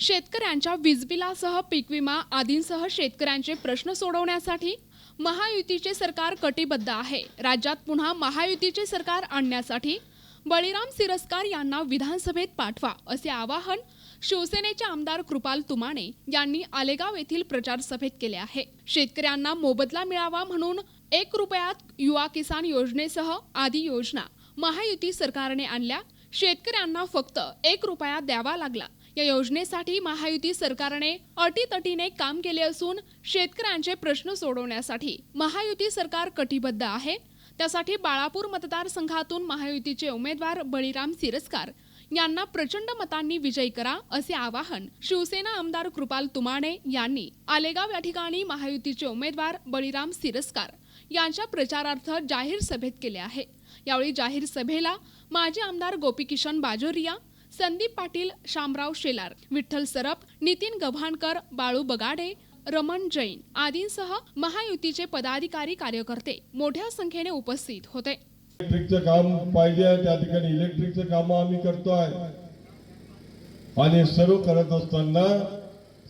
शेतकऱ्यांच्या वीजबिलासह पीक विमा आदींसह शेतकऱ्यांचे प्रश्न सोडवण्यासाठी महायुतीचे सरकार कटिबद्ध आहे. राज्यात पुन्हा महायुतीचे सरकार आणण्यासाठी बळीराम सिरस्कार यांना विधानसभेत पाठवा असे आवाहन शिवसेनेचे आमदार कृपाल तुमाणे यांनी आलेगाव येथील प्रचार सभेत केले आहे. शेतकऱ्यांना मोबदला मिळावा म्हणून एक रुपयात युवा किसान योजनेसह आदी योजना महायुती सरकारने आणल्या. शेतकऱ्यांना फक्त एक रुपया द्यावा लागला. या योजनेसाठी महायुती सरकारने अटीतटीने काम केले असून शेतकऱ्यांचे प्रश्न सोडवण्यासाठी महायुती सरकार कटिबद्ध आहे. त्यासाठी बाळापूर मतदारसंघातून महायुतीचे उमेदवार बळीराम सिरस्कार यांना प्रचंड मतांनी विजयी करा असे आवाहन शिवसेना आमदार कृपाल तुमाणे यांनी आलेगाव या ठिकाणी महायुतीचे उमेदवार बळीराम सिरस्कार यांच्या प्रचारार्थ जाहीर सभेत केले आहे. यावेळी जाहीर सभेला माजी आमदार गोपीकिशन बाजोरिया संदीप पाटील शामराव शेलार विठ्ठल सरप नितीन गव्हाणकर बाळू बगाडे रमण जैन आदींसह महायुतीचे पदाधिकारी कार्यकर्ते मोठ्या संख्येने उपस्थित होते. इलेक्ट्रिकचं काम पाहिजे त्या ठिकाणी इलेक्ट्रिकचं काम आम्ही करतोय आणि सर्व करत असताना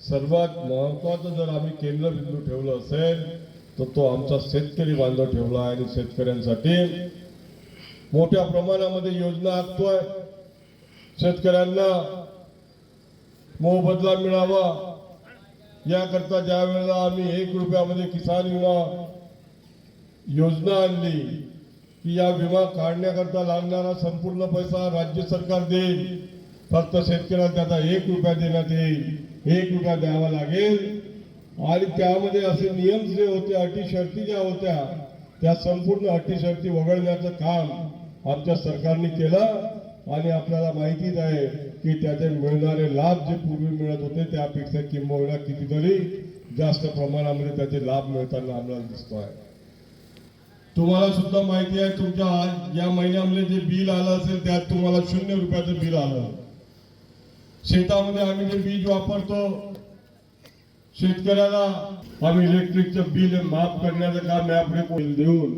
सर्वात महत्वाचं जर आम्ही केंद्रबिंदू ठेवलं असेल तर तो आमचा शेतकरी बांधव ठेवला आहे आणि शेतकऱ्यांसाठी मोठ्या प्रमाणामध्ये योजना आखतोय. शेतकऱ्यांना मोबदला मिळावा. याकरता ज्या वेळेला आम्ही एक रुपयामध्ये किसान विमा योजना आणली की या विमा काढण्याकरता लागणारा संपूर्ण पैसा राज्य सरकार देईल. फक्त शेतकऱ्याला त्याचा एक रुपया देण्यात येईल एक रुपया द्यावा लागेल. आणि त्यामध्ये असे नियम जे होते अटी शर्ती ज्या होत्या त्या संपूर्ण अटी शर्ती वगळण्याचं काम आमच्या सरकारने केलं. आणि आपल्याला माहितीच आहे की त्याचे मिळणारे लाभ जे पूर्वी मिळत होते त्यापेक्षा किंबहुना कितीतरी जास्त प्रमाणामध्ये त्याचे लाभ मिळताना आम्हाला दिसतो आहे. तुम्हाला सुद्धा माहिती आहे तुमच्या आज या महिन्यामध्ये जे बिल आलं असेल त्यात तुम्हाला शून्य रुपयाचं बिल आलं. शेतामध्ये आम्ही जे बीज वापरतो शेतकऱ्याला आम्ही इलेक्ट्रिकचं बिल माफ करण्याचं काम यापुढे देऊन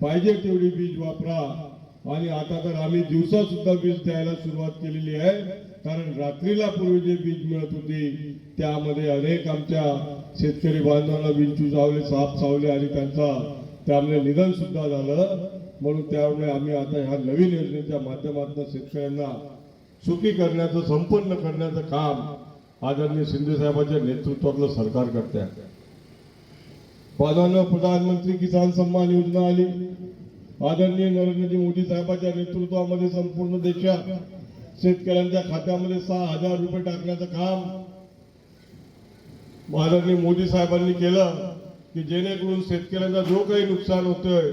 पाहिजे तेवढी बीज वापरा. आणि आता तर आम्ही दिवसा सुद्धा बीज द्यायला सुरुवात केलेली आहे. कारण रात्रीला पूर्वी जे बीज मिळत होती त्यामध्ये अनेक आमच्या शेतकरी बांधवांना विंचू चावले साप चावले आणि त्यांचा त्यामुळे निधन सुद्धा झालं. म्हणून त्यामुळे आम्ही आता ह्या नवीन योजनेच्या माध्यमातून शेतकऱ्यांना सुखी करण्याचं संपन्न करण्याचं काम आदरणीय शिंदे साहेबांच्या नेतृत्वातलं सरकार करते आहे प्रधानमंत्री किसान सन्मान योजना आली. आदरणीय नरेंद्रजी मोदी साहेबांच्या नेतृत्वामध्ये संपूर्ण देशात शेतकऱ्यांच्या खात्यामध्ये सहा हजार रुपये टाकण्याचं काम आदरणीय मोदी साहेबांनी केलं की जेणेकरून शेतकऱ्यांचा जो काही नुकसान होतोय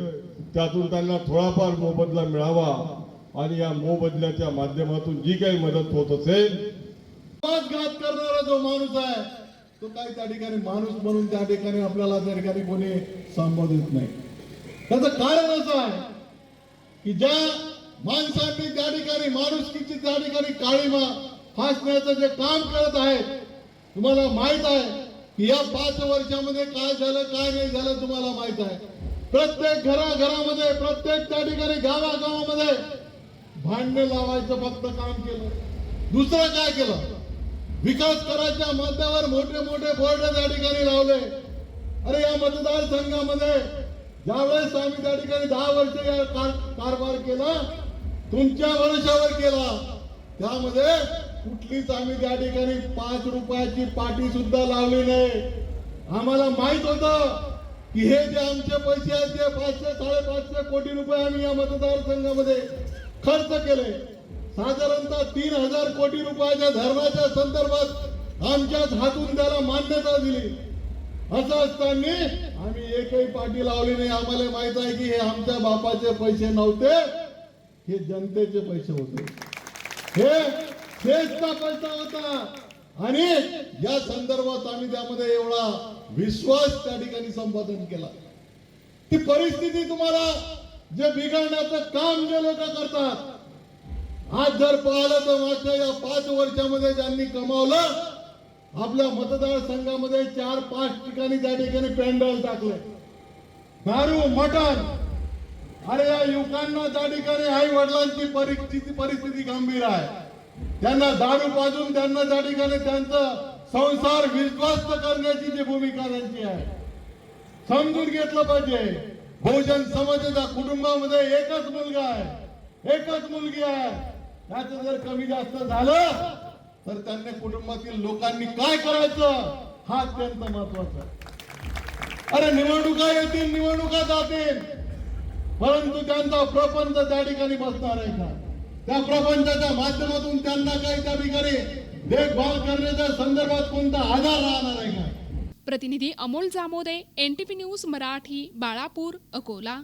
त्यातून त्यांना थोडाफार मोबदला मिळावा आणि या मोबदल्याच्या माध्यमातून जी काही मदत होत असेल घात करणारा जो माणूस आहे तो काही त्या ठिकाणी माणूस म्हणून त्या ठिकाणी आपल्याला त्या ठिकाणी कोणी संबोधित नाही. त्याचं कारण असं आहे की ज्या माणसांनी त्या ठिकाणी माणुसकीची त्या ठिकाणी काळीमा फासण्याचं जे काम करत आहेत तुम्हाला माहीत आहे की या पाच वर्षामध्ये काय झालं काय नाही झालं तुम्हाला माहीत आहे. प्रत्येक घराघरामध्ये प्रत्येक त्या ठिकाणी गावागावामध्ये भांडणे लावायचं फक्त काम केलं. दुसरं काय केलं? विकास करायच्या मध्यावर मोठे मोठे बोर्ड त्या ठिकाणी लावले. अरे या मतदारसंघामध्ये ज्यावेळेस आम्ही त्या ठिकाणी दहा वर्ष या कार- कारभार केला तुमच्या वर्षावर केला त्यामध्ये कुठलीच आम्ही त्या ठिकाणी पाच रुपयाची पाटी सुद्धा लावली नाही. आम्हाला माहीत होतं की हे जे आमचे पैसे आहेत ते पाचशे साडेपाचशे कोटी रुपये आम्ही या मतदारसंघामध्ये खर्च केले. साधारणतः तीन हजार कोटी रुपयाच्या धरणाच्या संदर्भात आमच्याच हातून त्याला मान्यता दिली. असं असताना आम्ही एकही पाठी लावली नाही. आम्हाला माहीत आहे की हे आमच्या बापाचे पैसे नव्हते हे जनतेचे पैसे होते. हे शेतचा पैसा होता. आणि या संदर्भात आम्ही त्यामध्ये एवढा विश्वास त्या ठिकाणी संपादन केला. ती परिस्थिती तुम्हाला जे बिघडण्याचं काम जे लोक करतात आज जर पाहिलं तर मागच्या या पाच वर्षामध्ये ज्यांनी कमावलं आपल्या मतदारसंघामध्ये चार पाच ठिकाणी त्या ठिकाणी पॅन्डल टाकले. दारू मटण अरे या युवकांना त्या ठिकाणी आई वडिलांची परिस्थिती परिस्थिती गंभीर आहे. त्यांना दारू पाजून त्यांना त्या ठिकाणी त्यांचं संसार विश्वास्त करण्याची जी भूमिका त्यांची आहे. समजून घेतलं पाहिजे. बहुजन समाजाच्या कुटुंबामध्ये एकच मुलगा आहे. एकच मुलगी आहे. त्याचं जर कमी जास्त झालं तर त्यांनी कुटुंबातील लोकांनी काय करायचं? हा अत्यंत महत्त्वाचा अरे निवडणुका येतील निवडणुका जातील. परंतु त्यांचा प्रपंच त्या ठिकाणी बसणार आहे का? त्या प्रपंचाच्या माध्यमातून त्यांना काही त्या ठिकाणी देखभाल करण्याच्या संदर्भात कोणता आधार राहणार आहे का? प्रतिनिधी अमोल जामोदे एनटीपी न्यूज मराठी बाळापूर अकोला.